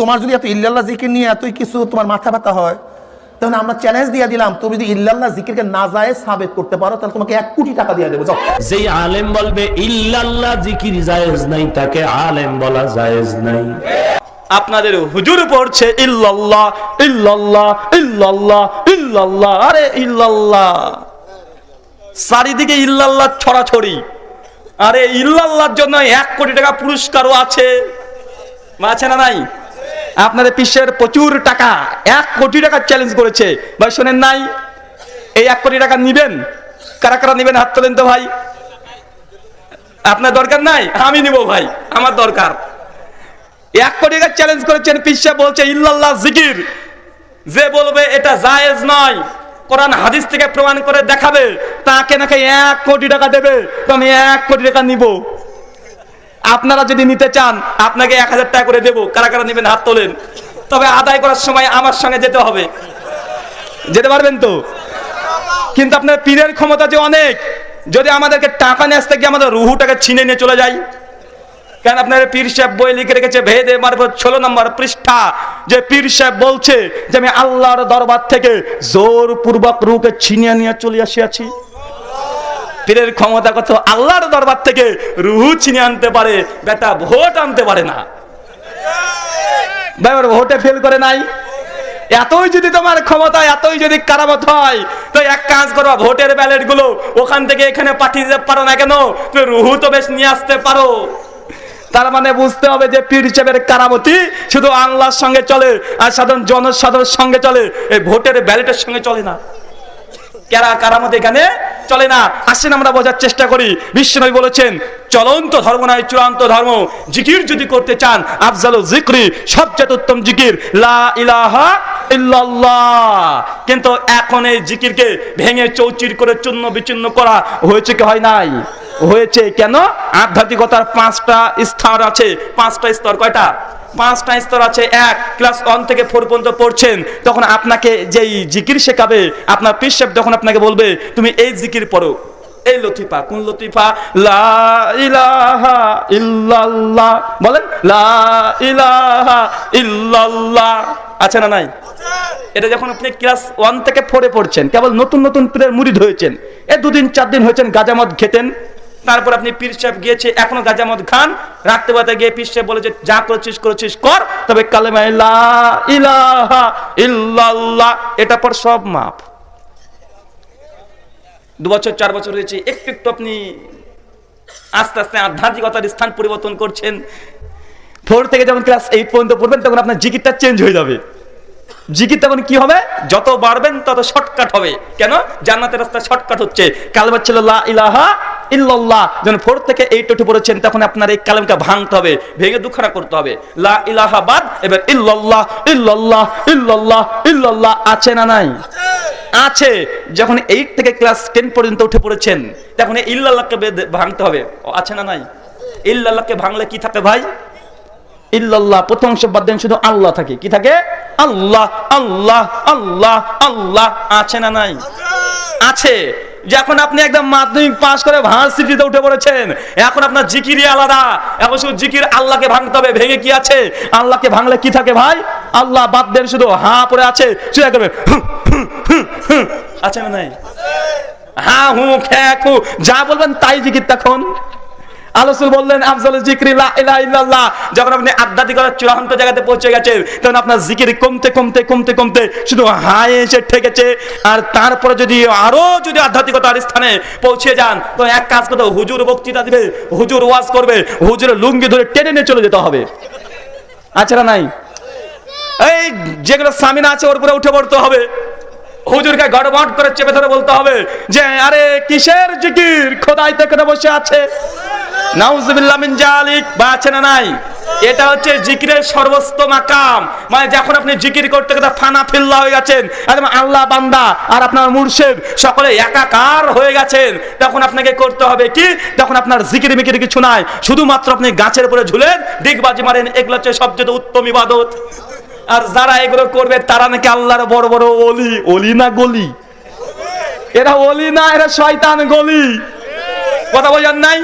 তোমার যদি এত ইল্লাল্লাহ জিকির নিয়ে এতই কিছু তোমার মাথা ব্যথা হয় তাহলে আমরা চ্যালেঞ্জ দিয়ে দিলাম তুমি যদি ইল্লাল্লাহ জিকিরকে না যায় সাবেত করতে পারো তাহলে তোমাকে এক কোটি টাকা দিয়ে দেবো যাও। যেই আলেম বলবে ইল্লাল্লাহ জিকির জায়েজ নাই তাকে আলেম বলা জায়েজ নাই। আপনাদের হুজুর পড়ছে ইল্লাল্লাহ ইল্লাল্লাহ ইল্লাল্লাহ ইল্লাল্লাহ আরে ইল্লাল্লাহ। চারিদিকে ইল্লাল্লাহ ছড়াছড়ি। আরে ইল্লাল্লাহর জন্য এক কোটি টাকা পুরস্কারও আছে। আছে না নাই? আপনাদের পিসের প্রচুর টাকা, এক কোটি টাকা চ্যালেঞ্জ করেছে। ভাই, শোনেন নাই? এই এক কোটি টাকা নিবেন? কারা কারা নিবেন? হাত তোলেন তো ভাই। আপনার দরকার নাই? আমি নিব ভাই, আমার দরকার। এক কোটি টাকা চ্যালেঞ্জ করেছেন, পিসা বলছে, ইল্লাল্লাহ জিকির। যে বলবে, এটা জায়েজ নয়। কোরআন হাদিস থেকে প্রমাণ করে দেখাবে, তাকে নাকি এক কোটি টাকা দেবে, তো আমি এক কোটি টাকা নিব। আপনারা যদি নিতে চান, আপনাকে এক হাজার টাকা করে দেবো। কারা কারা নেবেন হাত তোলেন। তবে আদায় করার সময় আমার সঙ্গে যেতে হবে। যেতে পারবেন তো? কিন্তু আপনার পীরের ক্ষমতা যে অনেক, যদি আমাদেরকে টাকা নিয়ে আসতে গিয়ে আমাদের রুহুটাকে ছিনে নিয়ে চলে যায়। কেন আপনার পীর সাহেব বই লিখে রেখেছে, ভেদে মারফত ষোলো নম্বর পৃষ্ঠা। যে পীর সাহেব বলছে যে, আমি আল্লাহর দরবার থেকে জোর পূর্বক রুকে ছিনিয়ে নিয়ে চলে আসিয়াছি। পীরের ক্ষমতা কত? আল্লাহর দরবার থেকে রুহু ছিনিয়ে আনতে পারে, বেটা ভোট আনতে পারে না। ব্যাপার ভোটে ফেল করে নাই। এতই যদি তোমার ক্ষমতা, এতই যদি কারামত হয়, তো এক কাজ করো, ভোটের ব্যালেটগুলো ওখান থেকে এখানে পাঠিয়ে দিতে পারো না কেন? তুমি রুহু তো বেশ নিয়ে আসতে পারো। তার মানে বুঝতে হবে যে পীর হিসেবের কারামতি শুধু আল্লাহর সঙ্গে চলে, আর সাধারণ জনসাধারণের সঙ্গে চলে, এই ভোটের ব্যালেটের সঙ্গে চলে না। কেরা কারামত এখানে? চলে না। আসেন আমরা বোঝার চেষ্টা করি। বিশ্বনবী বলেছেন, চলন্ত ধর্ম নয়, চূড়ান্ত ধর্ম। জিকির যদি করতে চান আফজাল জিক্রি সবচেয়ে উত্তম জিকির। লা ইলাহা ইল্লাল্লাহ। কিন্তু এখন এই জিকিরকে ভেঙে চৌচির করে চূর্ণ বিচ্ছিন্ন করা হয়েছে কি হয় নাই? হয়েছে কেন? আধ্যাত্মিকতার পাঁচটা স্তর আছে। পাঁচটা স্তর, কয়টা? পাঁচটা স্তর আছে, এক, ক্লাস ওয়ান থেকে ফোর পর্যন্ত পড়ছেন, তখন আপনাকে যেই জিকির শেখাবে, আপনার পিসেপ যখন আপনাকে বলবে, তুমি এই জিকির পড়ো। এই লতিফা, কোন লতিফা? লা ইলাহা ইল্লাল্লাহ। বলেন, লা ইলাহা ইল্লাল্লাহ। আছে না নাই? এটা যখন আপনি ক্লাস ওয়ান থেকে ফোরে পড়ছেন, কেবল নতুন নতুন পীরের মুড়িদ হয়েছেন এ দুদিন, চার দিন হয়েছেন গাজামত খেতেন তারপর আপনি পীর সাহেব গিয়েছে, এখনও গাজামত খান। রাখতে পারতে গিয়ে পীর সাহেব বলে যে, যা করছিস করছিস, কর। তবে কালেমা ইল্লাল্লাহ, এটা পর সব মাপ। দু বছর, চার বছর হয়েছে, একটু একটু আপনি আস্তে আস্তে আধ্যাত্মিকতার স্থান পরিবর্তন করছেন। ফোর থেকে যখন ক্লাস এইট পর্যন্ত পড়বেন, তখন আপনার জিকিরটা চেঞ্জ হয়ে যাবে। জিকির তখন কি হবে? যত বাড়বেন, তত শর্টকাট হবে। কেন? জান্নাতের রাস্তা শর্টকাট হচ্ছে। কালেমা ছিল লা ইলাহা ইল্লাল্লাহ। যখন ফোর থেকে এইট উঠে পড়েছেন, তখন আপনার এই কালেমটা ভাঙতে হবে, ভেঙে দুখানা করতে হবে। লা ইলাহা বাদ, এবার ইল্লাল্লাহ ইল্লাল্লাহ ইল্লাল্লাহ ইল্লাল্লাহ আছে না নাই? আছে। যখন এইট থেকে ক্লাস টেন পর্যন্ত উঠে পড়েছেন, তখন ইল্লাল্লাহকে ভাঙতে হবে। আছে না নাই? ইল্লাল্লাহকে ভাঙলে কি থাকে ভাই? ইল্লাল্লাহ, প্রথম অংশ বাদ দেন, শুধু আল্লাহ থাকে। কি থাকে? আল্লাহ আল্লাহ আল্লাহ আল্লাহ, আছে না নাই? আছে। যখন আপনি একদম মাধ্যমিক পাশ করে ভার্সিটিতে উঠে পড়েছেন এখন আপনার জিকিরই আলাদা। এখন শুধু জিকির আল্লাহকে ভাঙতে হবে ভেঙে কি আছে? আল্লাহকে ভাঙলে কি থাকে ভাই? আল্লাহ বাদ দেন শুধু হা পড়ে আছে শুধু একদম হুঁ। আছে না নাই? হা হু খ্যা যা বলবেন তাই জিকির তখন আলোসুল বললেন, আফজাল জিক্রি ইল্লাল্লাহ। যখন আপনি আধ্যাত্মিকতার চূড়ান্ত জায়গাতে পৌঁছে গেছেন, তখন আপনার জিকির কমতে কমতে কমতে কমতে শুধু হায় এসে ঠেকেছে। আর তারপরে যদি আরও যদি আধ্যাত্মিকতার স্থানে পৌঁছে যান, তো এক কাজ করতে হুজুর বক্তৃতা দিবে, হুজুর ওয়াজ করবে, হুজুরের লুঙ্গি ধরে টেনে নিয়ে চলে যেতে হবে। আচ্ছা নাই? এই যেগুলো সামিনা আছে, ওর উপরে উঠে পড়তে হবে। হুজুরকে গড়বড় করে চেপে ধরে বলতে হবে যে, আরে, কিসের জিকির? খোদাই থেকে বসে আছে। বা আছে না নাই। এটা হচ্ছে জিকিরের মানে যখন আপনি জিকির করতে ফিল্লা হয়ে গেছেন, একদম আল্লাহ বান্দা আর আপনার মুর্শিদ সকলে একাকার হয়ে গেছেন, তখন আপনাকে করতে হবে কি? তখন আপনার জিকির মিকির কিছু নাই। শুধুমাত্র আপনি গাছের উপরে ঝুলেন দিগবাজি মারেন, এগুলো হচ্ছে সবচেয়ে উত্তম ইবাদত। আর যারা এগুলো করবে, তারা নাকি আল্লাহর বড় বড় অলি অলি না গলি? এরা অলি না, এরা শয়তান গলি। কথা বোঝেন নাই?